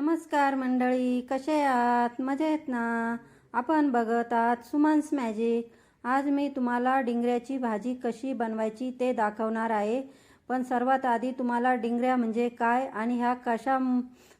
नमस्कार मंडळी कसे आहात? मजेत ना? आपण बघत आहात सुमन्स मॅजिक. आज मी तुम्हाला डिंगऱ्याची भाजी कशी बनवायची ते दाखवणार आहे. पण सर्वात आधी तुम्हाला डिंगऱ्या म्हणजे काय आणि ह्या कशा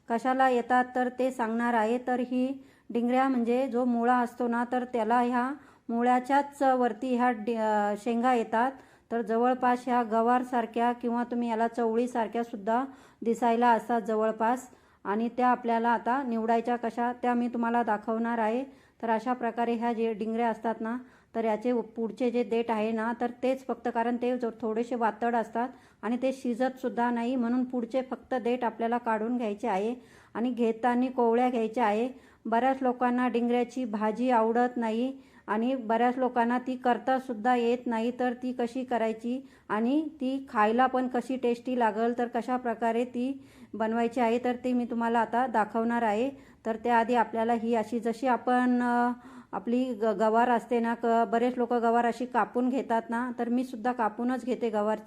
कशाला येतात तर ते सांगणार आहे. तर ही डिंगऱ्या म्हणजे जो मुळा असतो ना तर त्याला ह्या मुळ्याच्याच वरती ह्या डि शेंगा येतात. तर जवळपास ह्या गवारसारख्या किंवा तुम्ही याला चवळीसारख्या सुद्धा दिसायला असतात जवळपास. आणि त्या आपल्याला आता निवडायच्या कशा त्या मी तुम्हाला दाखवणार आहे. तर अशा प्रकारे ह्या जे डिंगऱ्या असतात ना तर याचे पुढचे जे देठ आहे ना तर तेच फक्त कारण ते जो थोडेसे वातड असतात आणि ते शिजतसुद्धा नाही म्हणून पुढचे फक्त देठ आपल्याला काढून घ्यायचे आहे आणि घेताना कोवळ्या घ्यायच्या आहे. बऱ्याच लोकांना डिंगऱ्याची भाजी आवडत नाही. आणि बऱ्याच लोकांना ती करतासुद्धा येत नाही तर ती कशी करायची आणि ती खायला पण कशी टेस्टी लागल तर कशा प्रकारे ती बनवायची आहे तर ती मी तुम्हाला आता दाखवणार आहे. तर त्याआधी आपल्याला ही अशी जशी आपण आपली ग गवार असते ना क बरेच लोक गवार अशी कापून घेतात ना तर मी सुद्धा कापूनच घेते गवार.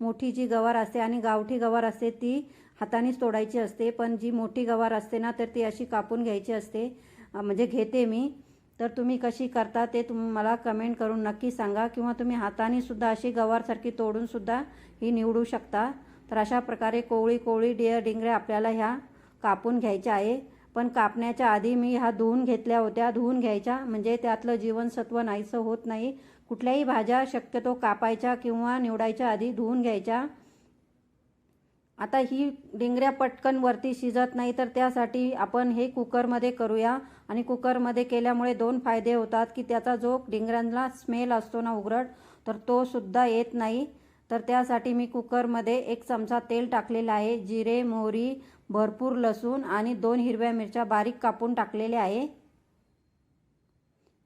मोठी जी गवार असते आणि गावठी गवार असते ती हातानेच तोडायची असते पण जी मोठी गवार असते ना तर ती अशी कापून घ्यायची असते. म्हणजे घेते मी. तर तुम्ही कशी करता ते तुम मला कमेंट करून नक्की सांगा किंवा तुम्ही हाताने सुद्धा अशी गवारसारखी तोडून सुद्धा ही निवडू शकता. तर अशा प्रकारे कोवळी कोवळी डिअर डिंगऱ्या आपल्याला ह्या कापून घ्यायच्या आहे. पण कापण्याच्या आधी मी ह्या धुवून घेतल्या होत्या. धुवून घ्यायच्या म्हणजे त्यातलं जीवनसत्व नाहीसं होत नाही. कुठल्याही भाज्या शक्यतो कापायच्या किंवा निवडायच्या आधी धुवून घ्यायच्या. आता ही डिंगऱ्या पटकन वरती शिजत नाही तर त्यासाठी आपण हे कुकरमध्ये करूया. आणि कुकरमध्ये केल्यामुळे दोन फायदे होतात की त्याचा जो डिंगऱ्यांना स्मेल असतो ना उघरट तर तो सुद्धा येत नाही. तर त्यासाठी मी कुकरमध्ये एक चमचा तेल टाकलेलं आहे जिरे मोहरी भरपूर लसूण आणि दोन हिरव्या मिरच्या बारीक कापून टाकलेले आहे.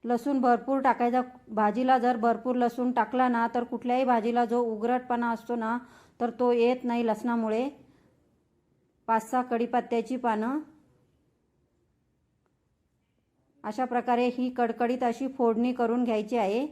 लसूण भरपूर टाकायचा. भाजीला जर भरपूर लसूण टाकला ना तर कुठल्याही भाजीला जो उघडटपणा असतो ना तर तो येत नाही लसणामुळे. पाच सहा कढीपत्त्याची पानं अशा प्रकारे ही कडकडीत अशी फोडणी करून घ्यायची आहे.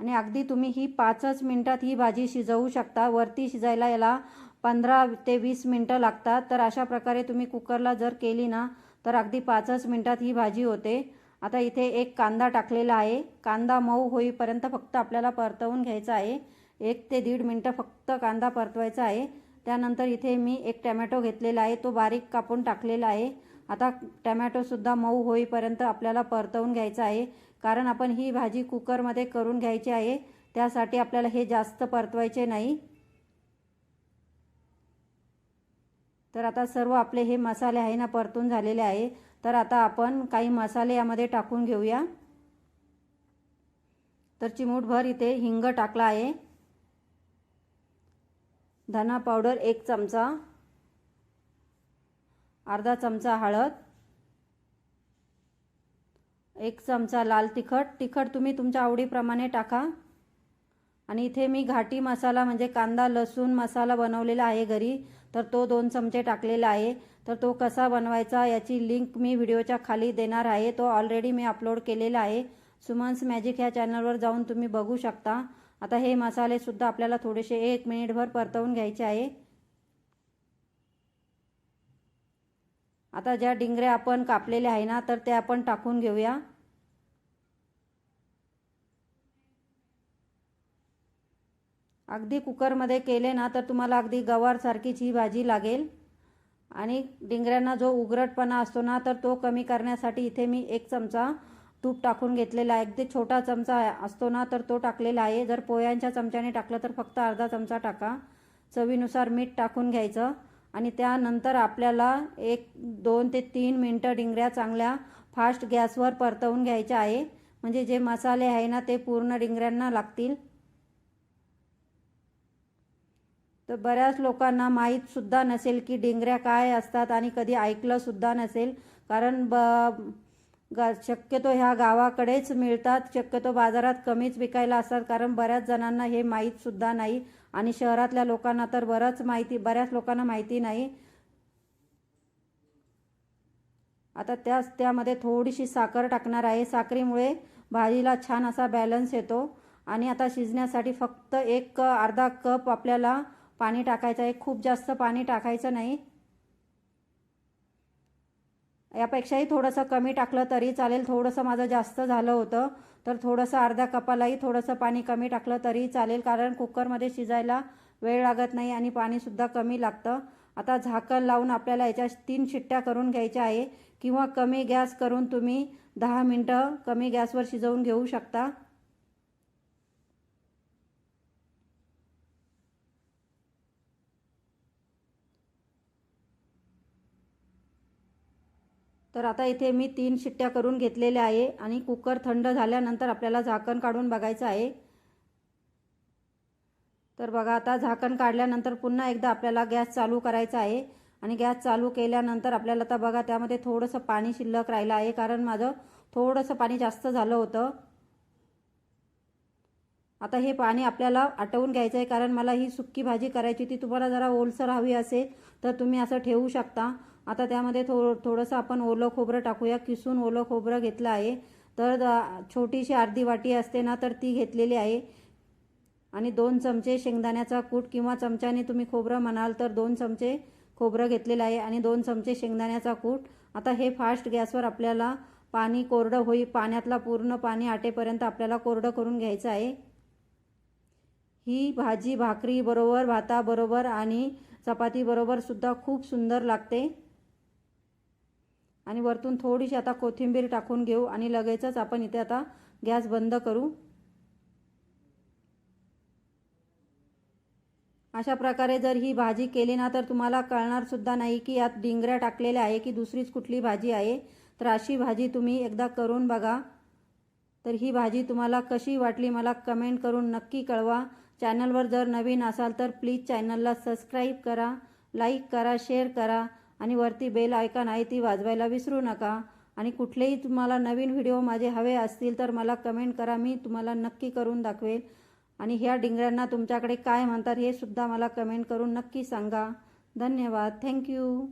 आणि अगदी तुम्ही ही पाचच मिनटात ही भाजी शिजवू शकता. वरती शिजायला याला पंधरा ते वीस मिनटं लागतात. तर अशा प्रकारे तुम्ही कुकरला जर केली ना तर अगदी पाचच मिनटात ही भाजी होते. आता इथे एक कांदा टाकलेला आहे. कांदा मऊ होईपर्यंत फक्त आपल्याला परतवून घ्यायचा आहे. एक ते दीड मिनटं फक्त कांदा परतवायचा आहे. त्यानंतर इथे मी एक टॅमॅटो घेतलेला आहे. तो बारीक कापून टाकलेला आहे. आता टॅमॅटोसुद्धा मऊ होईपर्यंत आपल्याला परतवून घ्यायचं आहे. कारण आपण ही भाजी कुकरमध्ये करून घ्यायची आहे. त्यासाठी आपल्याला हे जास्त परतवायचे नाही. तर आता सर्व आपले हे मसाले आहे ना परतून झालेले आहे. तर आता आपण काही मसाले यामध्ये टाकून घेऊया. तर चिमूटभर इथे हिंग टाकला आहे. धना पावडर एक चमचा. अर्धा चमचा हळद एक चमचा लाल तिखट. तिखट तुम्ही तुमच्या आवडीप्रमाणे टाका. आणि इथे मी घाटी मसाला म्हणजे कांदा लसूण मसाला बनवलेला आहे घरी. तर तो दोन चमचे टाकलेला आहे. तर तो कसा बनवायचा याची लिंक मी व्हिडिओच्या खाली देणार आहे. तो ऑलरेडी मी अपलोड केलेला आहे. सुमन्स मॅजिक ह्या चॅनलवर जाऊन तुम्ही बघू शकता. आता हे मसालेसुद्धा आपल्याला थोडेसे एक मिनिटभर परतवून घ्यायचे आहे. आता ज्या डिंगऱ्या आपण कापलेल्या आहे ना तर त्या आपण टाकून घेऊया. अगदी कुकरमध्ये केले ना तर तुम्हाला अगदी गवारसारखीच ही भाजी लागेल. आणि डिंगऱ्यांना जो उघडटपणा असतो ना तर तो कमी करण्यासाठी इथे मी एक चमचा तूप टाकून घेतलेला आहे. अगदी छोटा चमचा असतो ना तर तो टाकलेला आहे. जर पोह्यांच्या चमच्याने टाकलं तर फक्त अर्धा चमचा टाका. चवीनुसार मीठ टाकून घ्यायचं. आणि त्यानंतर आपल्याला एक दोन ते तीन मिनटं डिंगऱ्या चांगल्या फास्ट गॅसवर परतवून घ्यायच्या आहे. म्हणजे जे मसाले आहे ना ते पूर्ण डिंगऱ्यांना लागतील. तर बऱ्याच लोकांना माहीतसुद्धा नसेल की डिंगऱ्या काय असतात आणि कधी ऐकलंसुद्धा नसेल. कारण ब शक्यतो ह्या गावाकडेच मिळतात. शक्यतो बाजारात कमीच विकायला असतात. कारण बऱ्याच जणांना हे माहीतसुद्धा नाही. आणि शहरातल्या लोकांना तर बरंच माहिती बऱ्याच लोकांना माहिती नाही. आता त्याच त्यामध्ये थोडीशी साखर टाकणार आहे. साखरेमुळे भाजीला छान असा बॅलन्स येतो. आणि आता शिजण्यासाठी फक्त एक अर्धा कप आपल्याला पाणी टाकायचं आहे. खूप जास्त पाणी टाकायचं नाही. यापेक्षाही थोडंसं कमी टाकलं तरी चालेल. थोडंसं माझं जास्त झालं होतं. तर थोडंसं अर्ध्या कपालाही थोडंसं पाणी कमी टाकलं तरी चालेल कारण कुकरमध्ये शिजायला वेळ लागत नाही आणि पाणीसुद्धा कमी लागतं. आता झाकण लावून आपल्याला याच्या तीन शिट्ट्या करून घ्यायच्या आहे किंवा कमी गॅस करून तुम्ही दहा मिनटं कमी गॅसवर शिजवून घेऊ शकता. तर आता इथे मी तीन शिट्ट्या करून घेतलेल्या आहे आणि कुकर थंड झाल्यानंतर आपल्याला झाकण काढून बघायचं आहे. तर बघा आता झाकण काढल्यानंतर पुन्हा एकदा आपल्याला गॅस चालू करायचा आहे. आणि गॅस चालू केल्यानंतर आपल्याला आता बघा त्यामध्ये थोडंसं पाणी शिल्लक राहिलं आहे कारण माझं थोडंसं पाणी जास्त झालं होतं. आता हे पाणी आपल्याला आटवून घ्यायचं आहे कारण मला ही सुक्की भाजी करायची ती तुम्हाला जरा ओलसर हवी असेल तर तुम्ही असं ठेवू शकता. आता त्यामध्ये थो थोडंसं आपण ओलं खोबरं टाकूया. किसून ओलं खोबरं घेतलं आहे. तर छोटीशी अर्धी वाटी असते ना तर ती घेतलेली आहे. आणि दोन चमचे शेंगदाण्याचा कूट किंवा चमच्याने तुम्ही खोबरं म्हणाल तर दोन चमचे खोबरं घेतलेलं आहे आणि दोन चमचे शेंगदाण्याचा कूट. आता हे फास्ट गॅसवर आपल्याला पाणी कोरडं होई पाण्यातला पूर्ण पाणी आटेपर्यंत आपल्याला कोरडं करून घ्यायचं आहे. ही भाजी भाकरी बरोबर भाताबरोबर आणि चपातीबरोबर सुद्धा खूप सुंदर लागते. आणि वरतून थोडीशी आता कोथिंबीर टाकून घेऊ आणि लगेचच आपण इथे आता गॅस बंद करू. अशा प्रकारे जर ही भाजी केली ना तर तुम्हाला कळणार सुद्धा नाही की यात डिंगऱ्या टाकलेल्या आहे की दुसरीच कुठली भाजी आहे. तर अशी भाजी तुम्ही एकदा करून बघा. तर ही भाजी तुम्हाला कशी वाटली मला कमेंट करून नक्की कळवा. चॅनलवर जर नवीन असाल तर प्लीज चॅनलला सबस्क्राईब करा लाईक करा शेअर करा. आणि वरती बेल आयकॉन आहे ती वाजवायला विसरू नका. आणि कुठलेही तुम्हाला नवीन व्हिडिओ माझे हवे असतील तर मला कमेंट करा मी तुम्हाला नक्की करून दाखवेल. आणि ह्या डिंगऱ्यांना तुमच्याकडे काय म्हणतात हे सुद्धा मला कमेंट करून नक्की सांगा. धन्यवाद. थँक्यू.